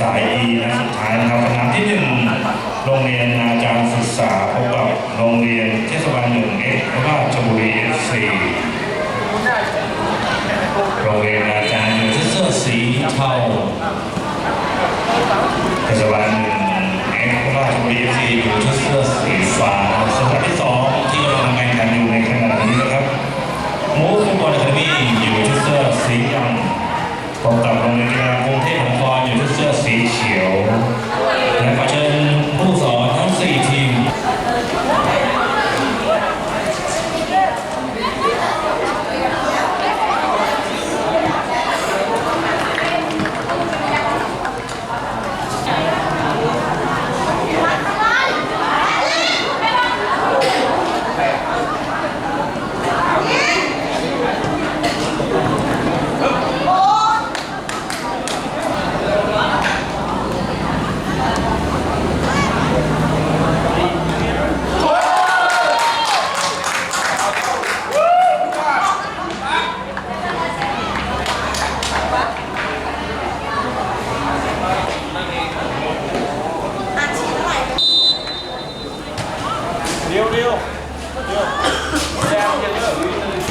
สาย E นะสุดท้ายนะครับคำถามที่หนึ่งโรงเรียนอาจารย์ศึกษาพบกับโรงเรียนเทศบาลหนึ่งเอ็กราชบุรีเอฟซีโรงเรียนอาจารย์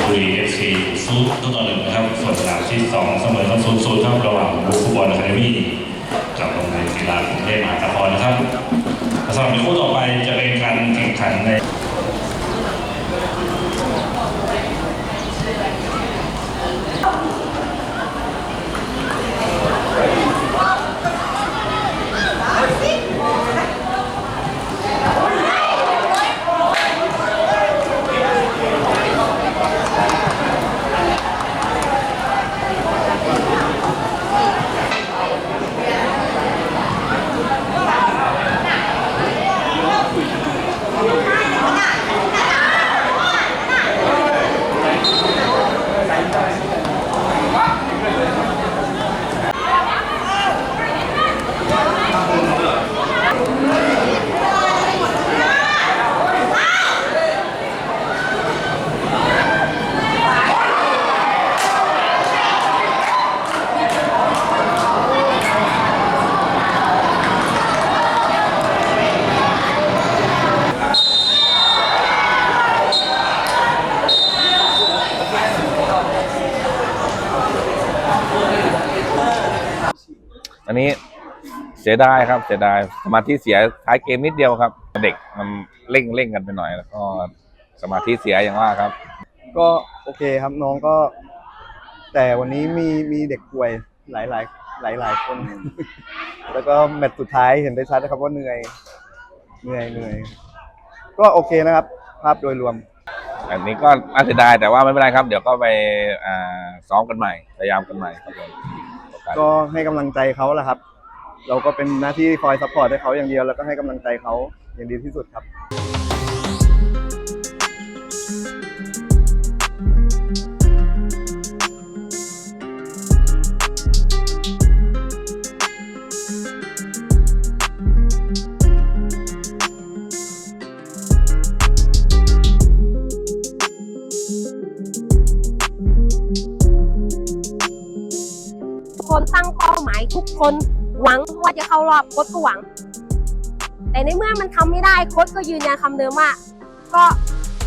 บุรีเอฟซีซูปต้นต่อหนึ่งนะครับ ส่วนสนามที่สองเสมอกันศูนย์ศูนย์ครับระหว่างบุฟุตบอลอะคาเดมี่กับโรงเรียนกีฬากรุงเทพมหานครนะครับสำหรับในคู่ต่อไปจะเป็นการแข่งขันในนี้เสียดายครับเสียดายสมาธิเสียท้ายเกมนิดเดียวครับ เด็กมันเร่งเร่งกันไปหน่อย แล้วก็สมาธิเสียอย่างว่าครับ ก็โอเคครับน้องก็ แต่วันนี้มีมีเด็กป่วยหลายหลายหลายหลายๆคน แล้วก็แมตช์สุดท้ายเห็นได้ชัดนะครับว่าเหนื่อยเหนื่อยเหนื่อยก็โอเคนะครับ ภาพโดยรวม อันนี้ก็น่าเสียดายแต่ว่าไม่เป็นไรครับ เดี๋ยวก็ไปอ่าซ้อมกันใหม่พยายามกันใหม่ครับผมโอกาสก็ให้กำลังใจเขาแหละครับ เราก็เป็นหน้าที่คอยซัพพอร์ตให้เขาอย่างเดียวแล้วก็ให้กำลังใจเขาอย่างดีที่สุดครับ ทุกคนตั้งเป้าหมายทุกคน หวังว่าจะเข้ารอบโค้ชก็หวัง แต่ในเมื่อมันทำไม่ได้โค้ชก็ยืนยันคำเดิมว่า ก็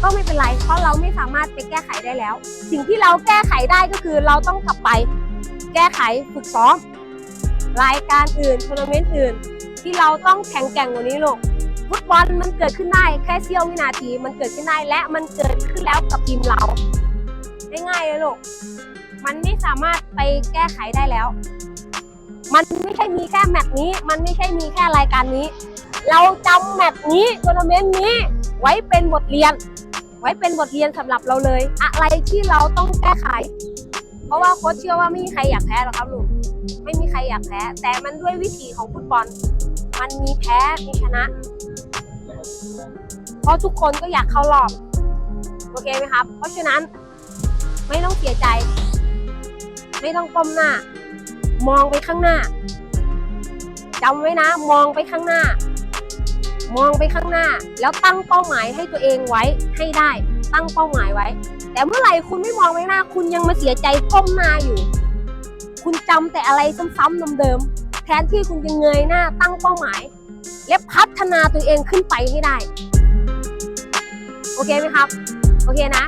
ก็ไม่เป็นไร เพราะเราไม่สามารถไปแก้ไขได้แล้ว สิ่งที่เราแก้ไขได้ก็คือเราต้องกลับไป แก้ไขฝึกซ้อม รายการอื่นทัวร์นาเมนต์อื่น ที่เราต้องแข่งแกร่งกว่านี้ลูกฟุตบอลมันเกิดขึ้นได้แค่เสี้ยววินาที มันเกิดขึ้นได้และมันเกิดขึ้นแล้วกับทีมเราง่ายๆเลยลูกมันไม่สามารถไปแก้ไขได้แล้ว มันไม่ใช่มีแค่แมตช์นี้ มันไม่ใช่มีแค่รายการนี้ เราจำแมตช์นี้ทัวร์นาเมนต์นี้ไว้เป็นบทเรียน ไว้เป็นบทเรียนสำหรับเราเลย อะไรที่เราต้องแก้ไข เพราะว่าโค้ชเชื่อว่าไม่มีใครอยากแพ้หรอกครับลูกไม่มีใครอยากแพ้ แต่มันด้วยวิธีของฟุตบอล มันมีแพ้มีชนะ เพราะทุกคนก็อยากเข้ารอบโอเคไหมครับ เพราะฉะนั้นไม่ต้องเสียใจ ไม่ต้องก้มหน้า มองไปข้างหน้าจำไว้นะ มองไปข้างหน้า มองไปข้างหน้า แล้วตั้งเป้าหมายให้ตัวเองไว้ให้ได้ ตั้งเป้าหมายไว้ แต่เมื่อไหร่คุณไม่มองไปข้างหน้า คุณยังมาเสียใจก้มหน้าอยู่ คุณจำแต่อะไรซ้ำๆเดิมๆแทนที่คุณจะเงยหน้า ตั้งเป้าหมาย และพัฒนาตัวเองขึ้นไปให้ได้ โอเคไหมครับ โอเคนะ